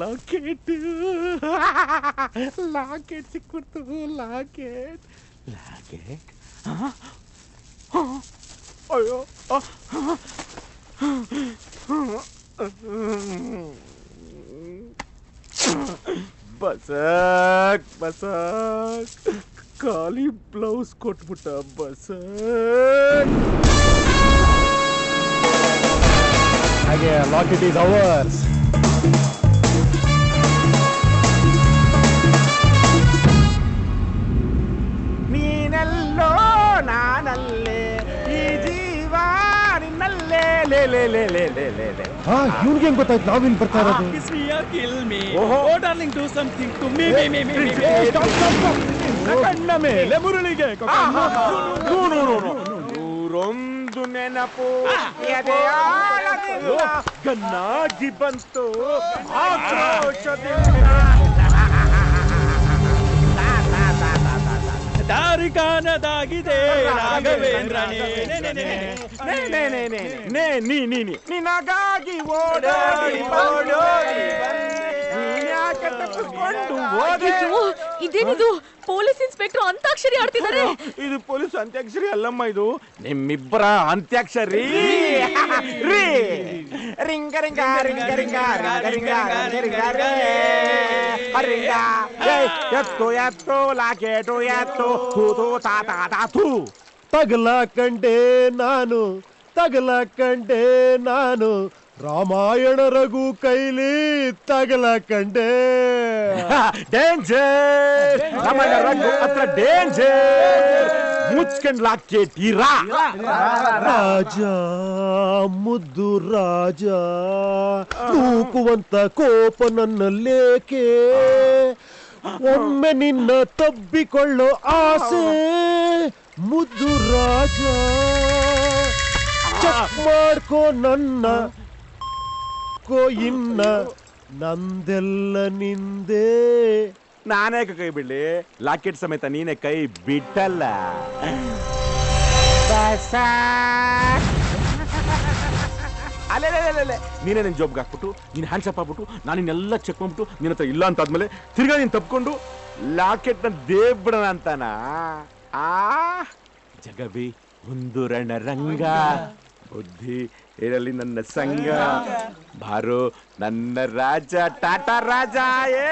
Locket locket సిక్కుడుతూ locket locket అయ్యో బసాక్ బసాక్ ఖాళీ బ్లౌజ్ కొట్టుబుట్ట బసాక్ ಹಾಗೆ ಲಾಕ್ ಇಟ್ ಈಸ್ ಅವರ್ಸ್ ನೀನೆಲ್ಲೋ ನಾನಲ್ಲೇ ಈ ಜೀವ ನಿನ್ನಲ್ಲೇ ಲೇ ಲೇ ಲೇ ಲೇ ಲೇ ಲೇ ಲೇ ಹಾ ಇವ್ನಿಗೆ ಹೆಂಗ್ ಗೊತ್ತಾಯ್ತು ನಾವಿನ್ ಬರ್ತಾ ಇರೋದು Kiss me or kill me. Oh. Oh, darling, do something to me. me, me, me, me, me. ಕಣ್ಣ ಮೇಲೆ ಮುರುಳಿಗೆ ನೆ, ನೆ, ನೆ, ನೆನಪು ಗನ್ನಾಗಿ ಬಂತು ದಾರಿಕಾನದಾಗಿದೆ ರಾಘವೇಂದ್ರನೇ ನಿನಗಾಗಿ ಓಡೋಡಿ ಓಡೋಡಿ ಬಂದೆ ನೀನ್ಯಾಕೆ ತಪ್ಪಿಸ್ಕೊಂಡು ಓದಿಸು ಇದೇನಿದು ಪೊಲೀಸ್ ಇನ್ಸ್ಪೆಕ್ಟರ್ ಅಂತ್ಯಾಕ್ಷರಿ ಆಡ್ತಿದ್ದಾರೆ ಇದು ಪೊಲೀಸ್ ಅಂತ್ಯಾಕ್ಷರಿ ಅಲ್ಲಮ್ಮ ಇದು ನಿಮ್ಮಿಬ್ಬರ ಅಂತ್ಯಾಕ್ಷರಿ ರೀ ರಿಂಗ ರಿಂಗ ರಿಂಗ ರಿಂಗ ರಿಂಗ ರಿಂಗ ರಿಂಗ ಎತ್ತು ಎತ್ತು ಲಾಕೆಟು ಎತ್ತು ತೂತು ತಾ ತಾ ತಾ ಥೂ ತಗಲ ಕಂಡೆ ನಾನು ತಗಲ ಕಂಡೆ ನಾನು ರಾಮಾಯಣ ರಘು ಕೈಲಿ ತಗಲ ಕಂಡೆ. ಡೇಂಜರ್ ರಾಮಾಯಣ ರಘು ಹತ್ರ ಡೇಂಜರ್ ಮುಚ್ಕೊಂಡ್ ಲಾಕೆಟ್ ಇರಾ ರಾಜ ಮುದ್ದು ರಾಜ ನೂಕುವಂತ ಕೋಪ ನನ್ನಲ್ಲೇಕೆ ಒಮ್ಮೆ ನಿನ್ನ ತಬ್ಬಿಕೊಳ್ಳೋ ಆಸೆ ಮುದ್ದು ರಾಜ ಚೆಕ್ ಮಾಡ್ಕೋ ನನ್ನ ಕೋ ಇನ್ನ ನಂದೆಲ್ಲ ನಿಂದೇ. ನಾನೇ ಕೈ ಬಿಡ್ಲಿ? ಲಾಕೆಟ್ ಸಮೇತ ನೀನೆ ಕೈ ಬಿಟ್ಟಲ್ಲ. ಅಲ್ಲೇ ನೀನೇ ನಿನ್ ಜಾಬ್ಗೆ ಹಾಕ್ಬಿಟ್ಟು ನೀನ್ ಹ್ಯಾಂಡ್ಸಪ್ ಆಗ್ಬಿಟ್ಟು ನಾನು ನಿನ್ನೆಲ್ಲ ಚೆಕ್ ಮಾಡ್ಬಿಟ್ಟು ನಿನ್ನ ಹತ್ರ ಇಲ್ಲ ಅಂತ ಆದ್ಮೇಲೆ ತಿರ್ಗಾ ನೀನ್ ತಪ್ಕೊಂಡು ಲಾಕೆಟ್ನ ದೇವ್ಬಿಡೋಣ ಅಂತಾನ? ಆ? ಜಗವಿ ಒಂದು ರಣ ರಂಗ ಬುದ್ಧಿ ಇರಲಿ ನನ್ನ ಸಂಗ ಬಾರೋ ನನ್ನ ರಾಜ ಟಾಟಾ ರಾಜ ಏ